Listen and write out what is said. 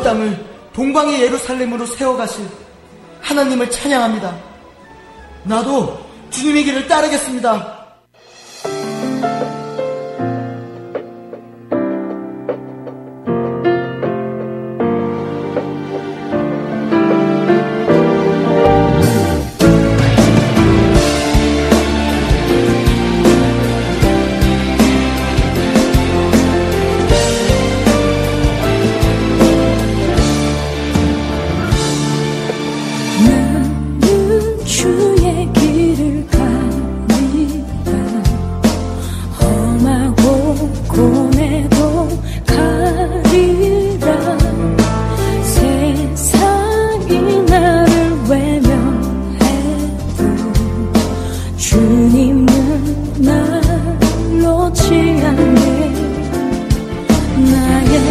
먼 땅을 동방의 예루살렘으로 세워가실 하나님을 찬양합니다. 나도 주님의 길을 따르겠습니다. 주님은 날 놓지 않네. 나의